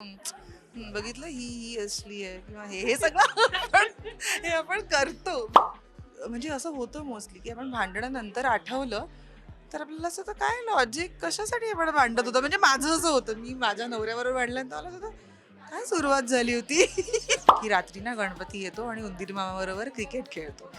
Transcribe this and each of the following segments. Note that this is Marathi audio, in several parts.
बघितलं ही ही असली आहे किंवा हे हे सगळं हे आपण करतो. म्हणजे असं होतं मोस्टली की आपण भांडणानंतर आठवलं तर आपल्याला असं तर काय लॉजिक कशासाठी आपण भांडत होतं? म्हणजे माझं असं होतं मी माझ्या नवऱ्याबरोबर भांडल्यानंतर मला असं होतं, काय सुरुवात झाली होती? की रात्री ना गणपती येतो आणि उंदीर मामाबरोबर क्रिकेट खेळतो.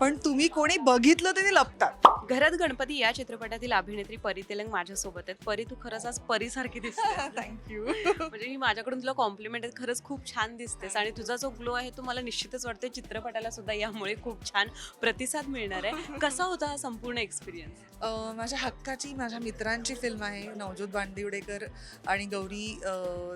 पण तुम्ही कोणी बघितलं तरी लपतात. घरात गणपती या चित्रपटातील अभिनेत्री परी तेलंग माझ्यासोबत आहेत. परी तू खरंच आज परीसारखी दिसते थँक्यू म्हणजे ही माझ्याकडून तुला कॉम्प्लिमेंट आहे खरंच खूप छान दिसतेस. आणि तुझा जो ग्लो आहे तो मला निश्चितच वाटतं चित्रपटाला सुद्धा यामुळे खूप छान प्रतिसाद मिळणार आहे. कसा होता हा संपूर्ण एक्सपिरियन्स माझ्या हक्काची माझ्या मित्रांची फिल्म आहे नवज्योत बांदिवडेकर आणि गौरी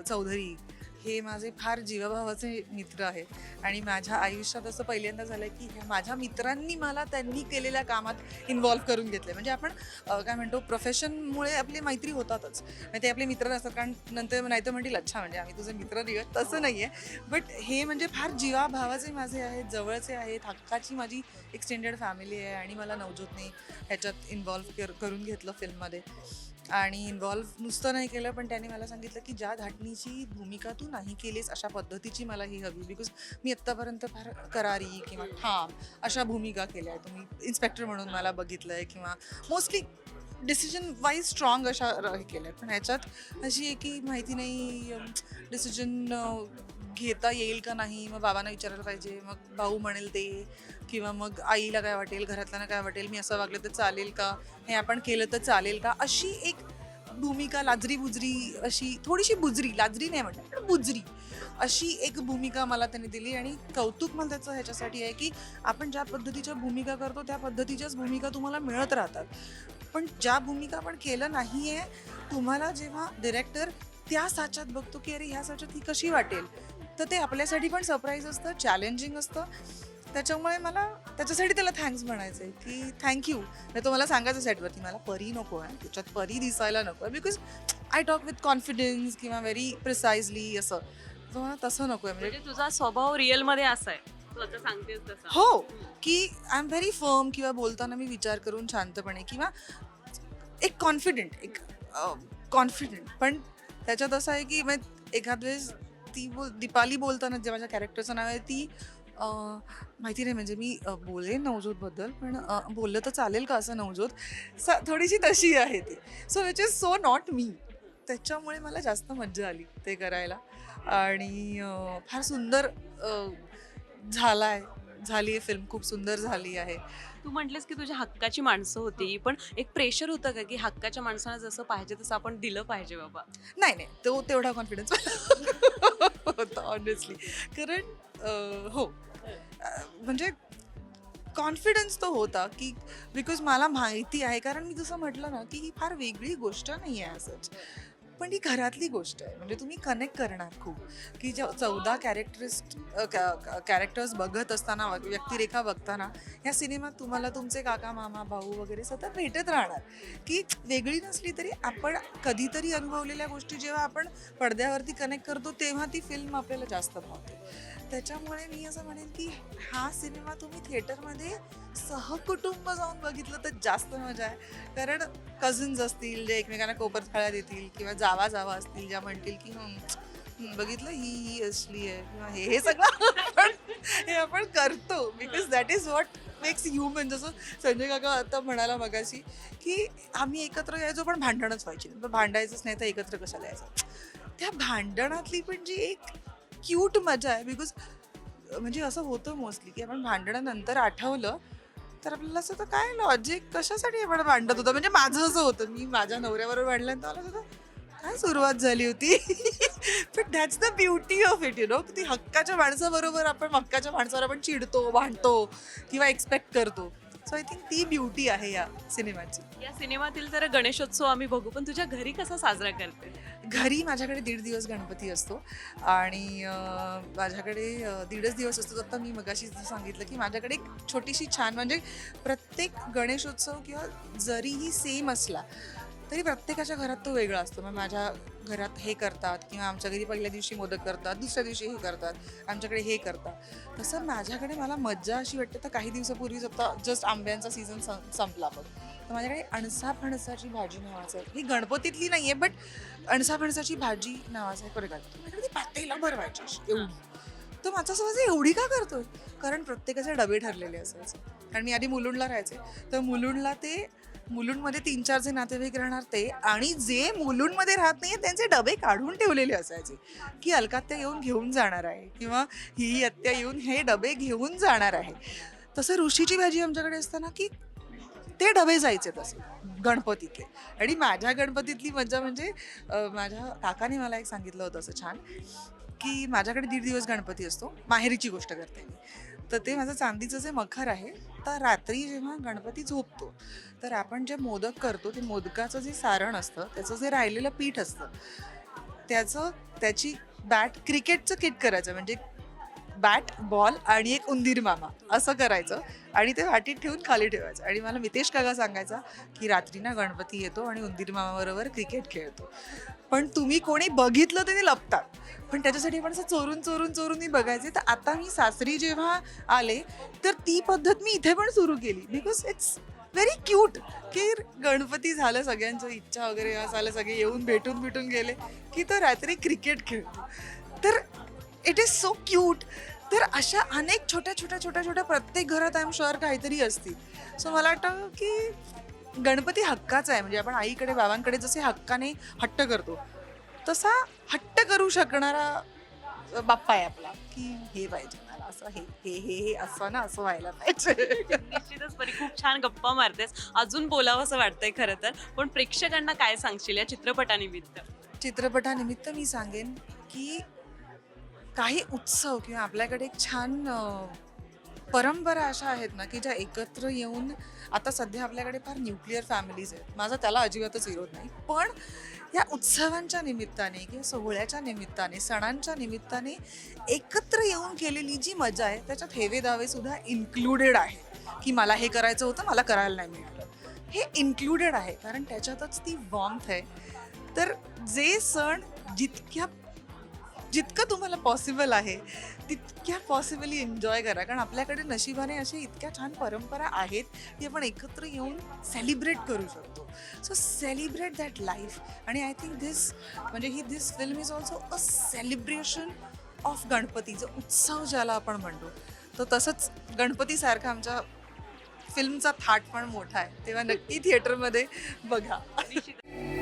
चौधरी. हे माझे फार जीवभावाचे मित्र आहेत. आणि माझ्या आयुष्यात असं पहिल्यांदा झालं की ह्या माझ्या मित्रांनी मला त्यांनी केलेल्या कामात इन्व्हॉल्व्ह करून घेतले म्हणजे आपण काय म्हणतो प्रोफेशनमुळे आपली मैत्री होतातच. ते आपले मित्र नसतात. कारण नंतर नाही तर म्हणतील अच्छा म्हणजे आम्ही तुझे मित्र आहोत." तसं नाही आहे बट हे म्हणजे फार जीवाभावाचे माझे आहेत जवळचे आहेत. हक्काची माझी एक्सटेंडेड फॅमिली आहे. आणि मला नवज्योतने ह्याच्यात इन्व्हॉल्व्ह कर करून घेतलं फिल्ममध्ये आणि इन्व्हॉल्व्ह नुसतं नाही केलं पण त्याने मला सांगितलं की ज्या धाटणीची भूमिका तू नाही केलीस अशा पद्धतीची मला ही हवी. बिकॉज मी आत्तापर्यंत फार करारी किंवा ठाम अशा भूमिका केल्या आहेत. तुम्ही इन्स्पेक्टर म्हणून मला बघितलं आहे किंवा मोस्टली डिसिजन वाईज स्ट्रॉंग अशा हे केल्या पण ह्याच्यात अशी आहे की माहिती नाही डिसिजन घेता येईल का नाही? मग बाबांना विचारायला पाहिजे मग भाऊ म्हणेल ते किंवा मग आईला काय वाटेल घरातल्यांना काय वाटेल मी असं वागलं तर चालेल का? हे आपण केलं तर चालेल का? अशी एक भूमिका लाजरी बुजरी अशी थोडीशी बुजरी लाजरी नाही म्हणतात पण बुजरी अशी एक भूमिका मला त्यांनी दिली. आणि कौतुक मला त्याचं ह्याच्यासाठी आहे की आपण ज्या पद्धतीच्या भूमिका करतो त्या पद्धतीच्याच भूमिका तुम्हाला मिळत राहतात. पण ज्या भूमिका आपण केलं नाही आहे तुम्हाला जेव्हा डिरेक्टर त्या साच्यात बघतो की अरे ह्या साच्यात ही कशी वाटेल? तर ते आपल्यासाठी पण सरप्राईज असतं चॅलेंजिंग असतं. त्याच्यामुळे मला त्याच्यासाठी त्याला थँक्स म्हणायचं आहे की थँक्यू नाही तो मला सांगायचं सेटवरती मला परी नको आहे त्याच्यात परी दिसायला नको आहे. Because I talk with confidence किंवा व्हेरी प्रिसाइजली असं. तर मला तसं नको आहे म्हणजे, म्हणजे तुझा स्वभाव रिअलमध्ये असा आहे. हो की आय एम व्हेरी फर्म किंवा बोलताना मी विचार करून शांतपणे किंवा एक कॉन्फिडेंट एक कॉन्फिडेंट पण त्याच्यात असं आहे की मग एखाद वेळेस ती बोल दीपाली बोलताना जे माझ्या कॅरेक्टरचं नाव आहे ती माहिती नाही म्हणजे मी अं, बोलेन नवजोतबद्दल पण बोललं तर चालेल का असं नवजोत स थोडीशी तशी आहे ती. So which is so not मी त्याच्यामुळे मला जास्त मज्जा आली ते करायला. आणि फार सुंदर झाला आहे झाली आहे फिल्म खूप सुंदर झाली आहे. तू म्हटलेस की तुझ्या हक्काची माणसं होती पण एक प्रेशर होतं का की हक्काच्या माणसांना जसं पाहिजे तसं आपण दिलं पाहिजे बाबा? नाही नाही. तो तेवढा कॉन्फिडन्स होता ऑनेस्टली कारण हो. म्हणजे कॉन्फिडन्स तो होता की बिकॉज मला माहिती आहे. कारण मी जसं म्हटलं ना की ही फार वेगळी गोष्ट नाही आहे असंच पण ही घरातली गोष्ट आहे. म्हणजे तुम्ही कनेक्ट करणार खूप. की ज्या चौदा कॅरेक्टरिस्ट कॅरेक्टर्स बघत असताना व्यक्तिरेखा बघताना या सिनेमात तुम्हाला तुमचे काका मामा भाऊ वगैरे सतत भेटत राहणार. की वेगळी नसली तरी आपण कधीतरी अनुभवलेल्या गोष्टी जेव्हा आपण पडद्यावरती कनेक्ट करतो तेव्हा ती फिल्म आपल्याला जास्त भावते. त्याच्यामुळे मी असं म्हणेन की हा सिनेमा तुम्ही थिएटरमध्ये सहकुटुंब जाऊन बघितलं तर जास्त मजा आहे. कारण कझन्स असतील जे एकमेकांना कोपरत खाळ्या देतील किंवा जावा जावा असतील ज्या म्हणतील की बघितलं ही ही असली आहे किंवा हे हे सगळं आपण हे आपण करतो. Because that is what makes human जसं संजय काका आता म्हणाला मगाशी की आम्ही एकत्र यायचो पण भांडणच व्हायची. भांडायचंच नाही तर एकत्र कशाला यायचं? त्या भांडणातली पण जी एक क्यूट मजा आहे. बिकॉज म्हणजे असं होतं मोस्टली की आपण भांडणानंतर आठवलं तर आपल्याला असं होतं, काय लॉजिक कशासाठी आपण भांडत होतं? म्हणजे माझं असं होतं. मी माझ्या नवऱ्याबरोबर भांडल्यानंतर मला होतं, काय सुरुवात झाली होती? पण that's the beauty of it you know ती हक्काच्या माणसाबरोबर आपण हक्काच्या माणसावर आपण चिडतो भांडतो किंवा एक्सपेक्ट करतो. सो आय थिंक ती ब्युटी आहे या सिनेमाची. या सिनेमातील तर गणेशोत्सव आम्ही बघू पण तुझ्या घरी कसा साजरा करते? घरी माझ्याकडे दीड दिवस गणपती असतो आणि अं, माझ्याकडे अं, दीडच दिवस असतो. आता मी मगाशी सांगितलं की माझ्याकडे एक छोटीशी छान म्हणजे प्रत्येक गणेशोत्सव किंवा जरीही सेम असला तरी प्रत्येकाच्या घरात तो वेगळा असतो. मग माझ्या घरात हे करतात किंवा आमच्या घरी पहिल्या दिवशी मोदक करतात दुसऱ्या दिवशी हे करतात आमच्याकडे हे करतात. तसं माझ्याकडे मला मज्जा अशी वाटते तर काही दिवसापूर्वीच आता जस्ट आंब्यांचा सीझन संपला बघ. तर माझ्याकडे अणसा फणसाची भाजी नावाचं आहे. ही गणपतीतली नाही आहे बट अणसा फणसाची भाजी नावाचं आहे. बरं माझ्याकडे ती पातेला भरवायची अशी, एवढी. तर माझा समज एवढी का करतोय? कारण प्रत्येकाचे डबे ठरलेले असायचे. कारण मी आधी मुलुंडला राहायचे. तर मुलुंडला ते मुलुंडमध्ये तीन चार जे नातेवाईक राहणार ते आणि जे मुलुंडमध्ये राहत नाही त्यांचे डबे काढून ठेवलेले असायचे की अलकात्या येऊन घेऊन जाणार आहे किंवा ही आत्या येऊन हे डबे घेऊन जाणार आहे. तसं ऋषीची भाजी आमच्याकडे असताना की ते डबे जायचे तसे गणपतीतले. आणि माझ्या गणपतीतली मज्जा म्हणजे माझ्या काकाने मला एक सांगितलं होतं असं छान की माझ्याकडे दीड दिवस गणपती असतो माहेरीची गोष्ट करते मी. तर ते माझं चांदीचं जे मखर आहे तर रात्री जेव्हा गणपती झोपतो तर आपण जे मोदक करतो ते मोदकाचं जे सारण असतं त्याचं जे राहिलेलं पीठ असतं त्याचं त्याची बॅट क्रिकेटचं किट करायचं. म्हणजे बॅट बॉल आणि एक उंदीर मामा. असं करायचं आणि ते वाटीत ठेवून खाली ठेवायचं. आणि मला मितेश काका सांगायचा की रात्री ना गणपती येतो आणि उंदीर मामाबरोबर क्रिकेट खेळतो. पण तुम्ही कोणी बघितलं तर ते लपतात. पण त्याच्यासाठी आपण असं चोरून चोरून चोरून मी बघायचे. तर आता मी सासरी जेव्हा आले तर ती पद्धत मी इथे पण सुरू केली. बिकॉज इट्स व्हेरी क्यूट की गणपती झालं सगळ्यांचं इच्छा वगैरे झालं सगळे येऊन भेटून भेटून गेले की तो रात्री क्रिकेट खेळतो. तर इट इज सो क्यूट तर अशा अनेक छोट्या छोट्या छोट्या छोट्या प्रत्येक घरात आय एम शुअर काहीतरी असतील. सो मला वाटतं की गणपती हक्काचा आहे. म्हणजे आपण आईकडे बाबांकडे जसे हक्काने हट्ट करतो तसा हट्ट करू शकणारा बाप्पा आहे आपला. की हे पाहिजे मला असं हे हे हे असं ना असं व्हायला पाहिजे. निश्चितच परी खूप छान गप्पा मारतेस. अजून बोलावं असं वाटतंय खरं तर. पण प्रेक्षकांना काय सांगशील या चित्रपटानिमित्त? चित्रपटानिमित्त मी सांगेन की काही उत्सव किंवा आपल्याकडे एक छान परंपरा अशा आहेत ना की ज्या एकत्र येऊन आता सध्या आपल्याकडे फार न्यूक्लिअर फॅमिलीज आहेत. माझा त्याला अजिबातच विरोध नाही. पण या उत्सवांच्या निमित्ताने किंवा सोहळ्याच्या निमित्ताने सणांच्या निमित्ताने एकत्र येऊन केलेली जी मजा आहे त्याच्यात हेवे दावे सुद्धा इन्क्लुडेड आहे. की मला हे करायचं होतं मला करायला नाही मिळालं. हे इन्क्लुडेड आहे. कारण त्याच्यातच ती वॉम्थ आहे. तर जे सण जितक्या जितकं तुम्हाला पॉसिबल आहे तितक्या पॉसिबली एन्जॉय करा. कारण आपल्याकडे नशिबाने अशा इतक्या छान परंपरा आहेत की आपण एकत्र येऊन सेलिब्रेट करू शकतो. सो सेलिब्रेट दॅट लाईफ आणि आय थिंक धिस म्हणजे ही this film is also a celebration of Ganpati. जो उत्सव ज्याला आपण म्हणतो तर तसंच गणपतीसारखा आमच्या फिल्मचा थाट पण मोठा आहे. तेव्हा नक्की थिएटरमध्ये बघा.